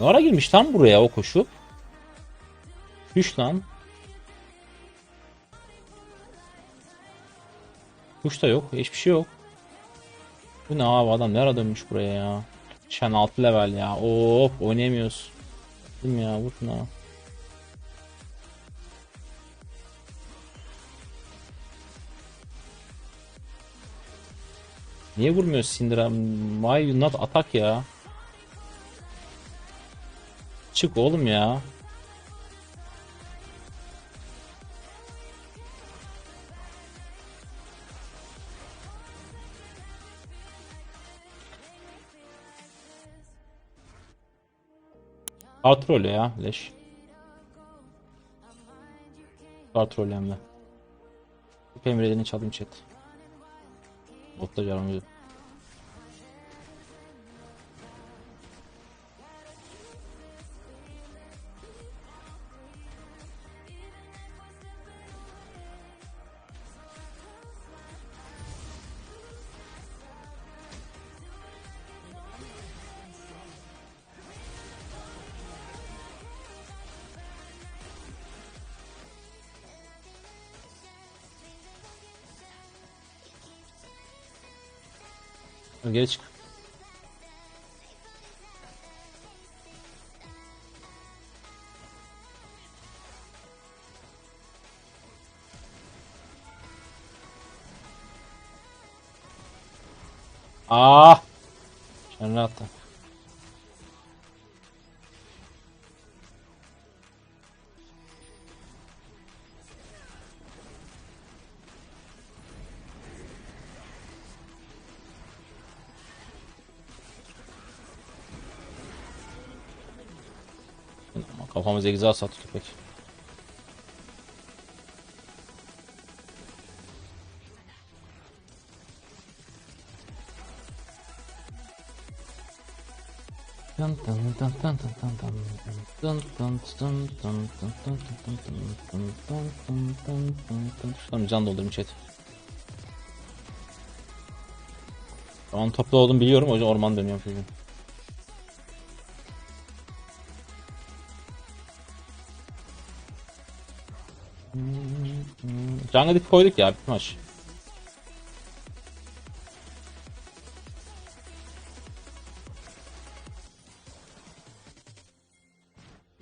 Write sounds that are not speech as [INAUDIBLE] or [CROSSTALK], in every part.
Ne ara girmiş tam buraya o koşu? Düş lan. Kuş da yok. Hiçbir şey yok. Bu ne abi adam nereye dönmüş buraya ya? Şen 6 level ya. Of oynayamıyoruz. Değil mi ya vur şuna. Niye vurmuyor Syndra? Why not attack ya? Çık oğlum ya. Kontrol ya leş. Kontrol hem de. Bu emredeni çalayım chat. Botta canım Geri çık. Ah! Sen rahat Kafamıza egzaz attı köpek. Dun dun dun dun dun dun dun dun dun dun dun dun dun dun dun dun dun dun dun bir can doldurayım chat. An toplu olduğumu biliyorum o yüzden orman dönüyorum çocuğum. Jungle dip koyduk ya bir maç.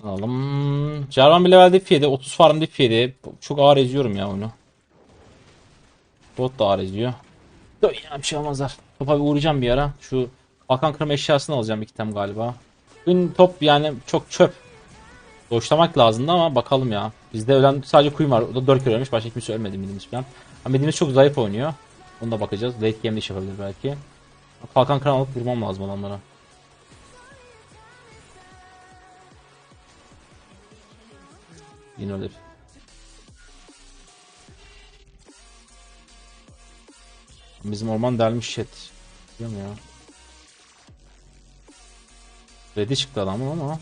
Alalım. Jarvan bir level dip yedi. 30 farm dip yedi. Çok ağır eziyorum ya onu. Bot da ağır eziyor. Dön ya bir şey olmazlar. Topa bir uğrayacağım bir ara. Şu bakan kırma eşyasını alacağım iki tem galiba. Bugün top yani çok çöp. Doşlamak lazımdı ama bakalım ya. Bizde ölen sadece Queen var. O da 4 kere ölmüş. Başka kimse ölmedi midimiz falan. Ama midimiz çok zayıf oynuyor. Onu da bakacağız. Late game'de iş yapabilir belki. Kalkan kıran alıp vurmam lazım adamlara. Yine öyle. Bizim orman delmiş shit. Biliyorum ya. Ready çıktı adamın ama.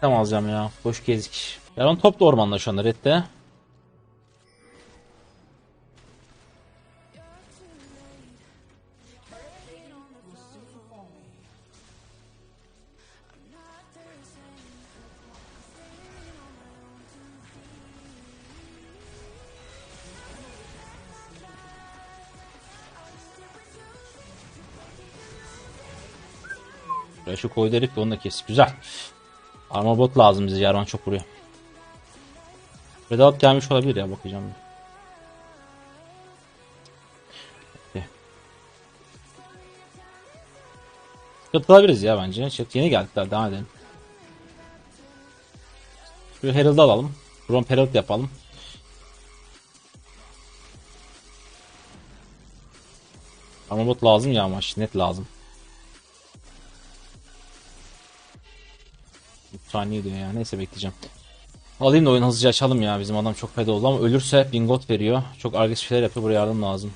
Tamam alacağım ya. Boş gezdik. Yaron top da ormanda şu anda redde. Şu koydu herif onu da kes. Güzel. Armor bot lazım bize. Yarvan çok vuruyor. Red Out gelmiş olabilir ya bakacağım. Okey. Katılabiliriz ya bence. Çok yeni geldiler. Devam edelim. Şu Herald'ı alalım. Brom Herald yapalım. Armor bot lazım ya ama net lazım. Saniye diyor ya. Neyse bekleyeceğim. Alayım da oyun hızlıca açalım ya. Bizim adam çok feda oldu ama ölürse bingot veriyor. Çok agresif şeyler yapıyor. Buraya yardım lazım.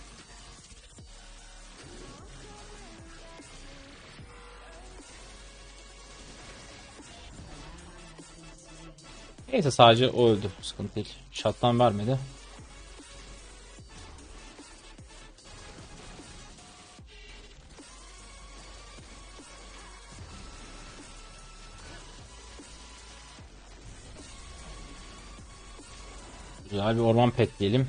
Neyse sadece o öldü. Sıkıntı değil. Şattan vermedi. Güzel bir orman pet diyelim.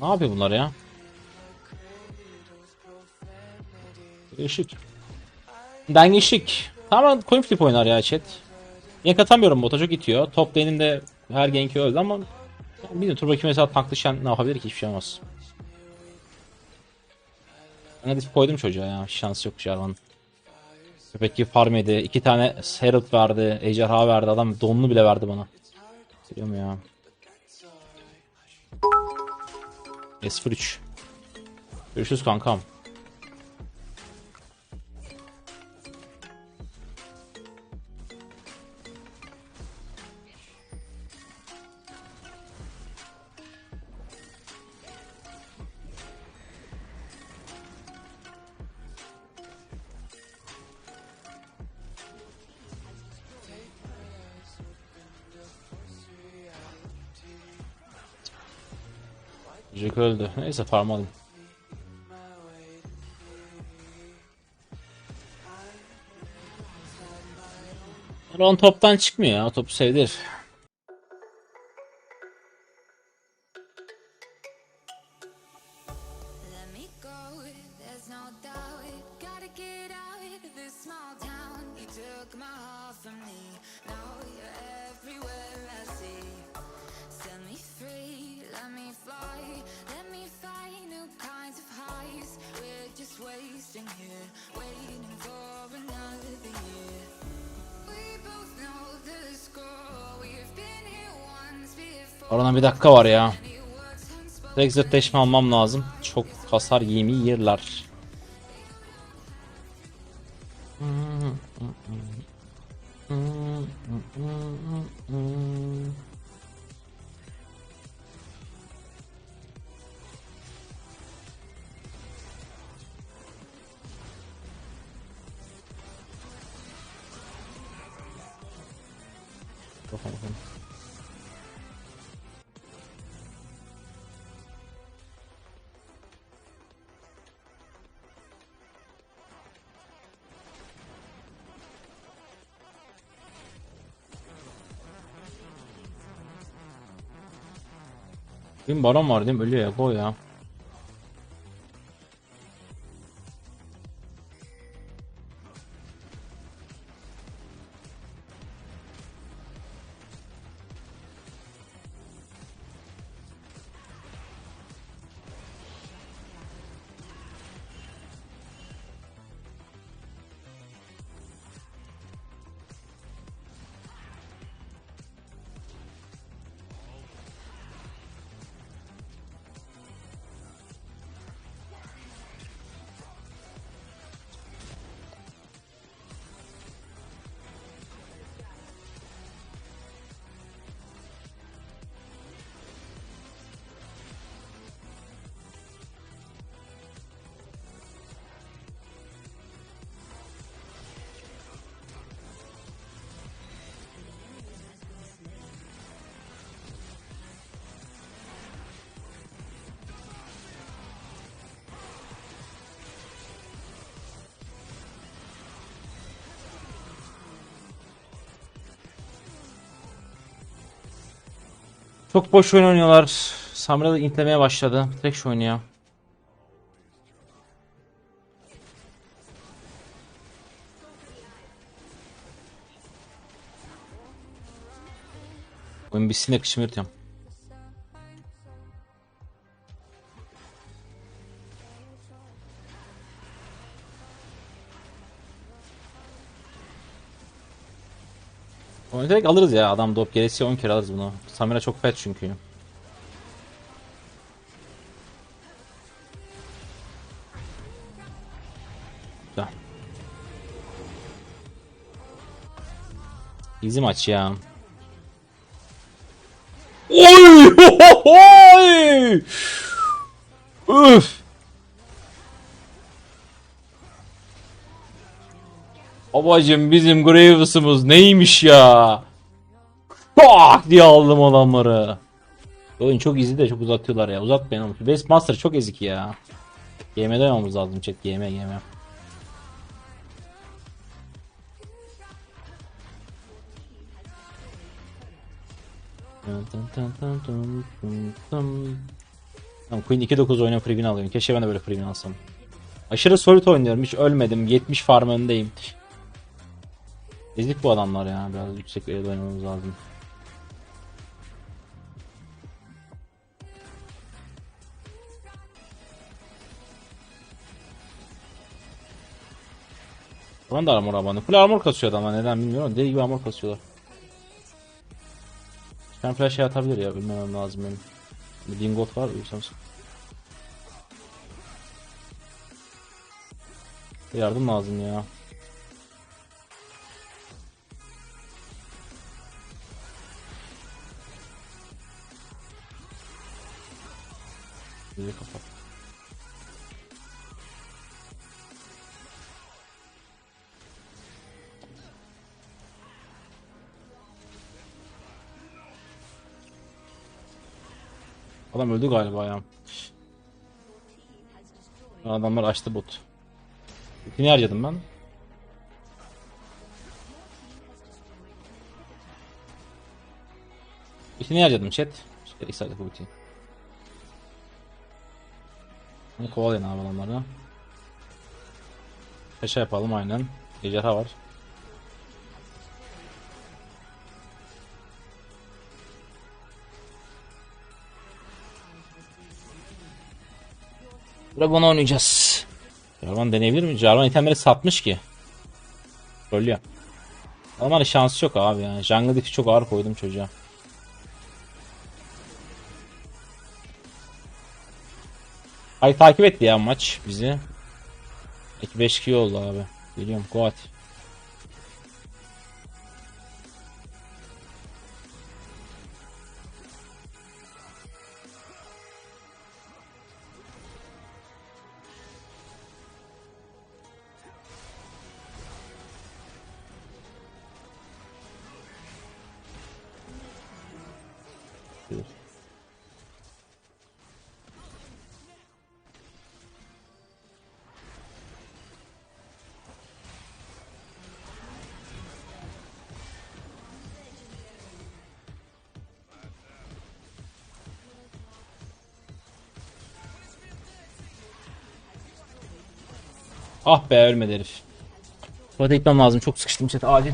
Ne yapıyor bunlar ya? Işık. Denge ışık. Tamamen coin flip oynar ya chat. Gank atamıyorum bota çok itiyor. Top lane'imde her ganki öldü ama Bilmiyorum tur bakayım mesela tanklı ne yapabilir ki hiçbir şey olmaz. Ben hadi koydum çocuğa ya şans yok Jarvan. Köpek gibi farm yedi. İki tane Herald verdi. Ejderha verdi. Adam donlu bile verdi bana. Biliyor ya? S03. Görüşürüz kankam. Jack öldü. Neyse farm alayım. Ron toptan çıkmıyor ya. Topu sevdi Orana bir dakika var ya. Direkt zırtleşme almam lazım. Çok hasar yemi yerler. Bakalım bakalım. Benim baron var değil mi? Ölüyor ya. Go ya. Çok boş oyun oynuyorlar. Samra da intlemeye başladı. Tek şu oynuyor. Oyun bitsin de kışımı yırtıyorum. Onu direkt alırız ya adam dop gerisi 10 kere alırız bunu. Samira çok fed çünkü. Güzel. Easy maç ya. Oy! [LAUGHS] Oy! Öf! Babacım bizim Graves'ımız neymiş ya? Bak diye aldım adamları. Oyun çok easy de çok uzatıyorlar ya. Uzatmayın ama. Best Master çok ezik ya. GM'de oynamamız lazım chat. GM GM. Tamam Queen 2-9 oynuyor free win alıyorum. Keşke ben de böyle free win alsam. Aşırı solid oynuyorum. Hiç ölmedim. 70 farm öndeyim. Ezik bu adamlar ya. Biraz yüksek seviyede oynamamız lazım. Buranın da armor abandı. Full armor kasıyor adamlar neden bilmiyorum deli gibi armor kasıyorlar. Ben flash şey atabilir ya bilmem lazım benim. Bir dingot var uyusam Yardım lazım ya. Bizi kapat. Adam öldü galiba ya. Adamlar açtı bot. İpini harcadım ben. İpini harcadım chat. İşte bu biti. Bunu kovalayın abi adamları. Peşe yapalım aynen. Ejderha var. Dragon oynayacağız. Jarvan deneyebilir mi? Jarvan itemleri satmış ki. Rol ya. Adamların şansı çok abi ya. Jungle diff'i çok ağır koydum çocuğa. Ay takip etti ya maç bizi. 5 oldu abi. Geliyorum Goat. Ah be ölmedi herif. Tuvalete gitmem lazım. Çok sıkıştım chat acil.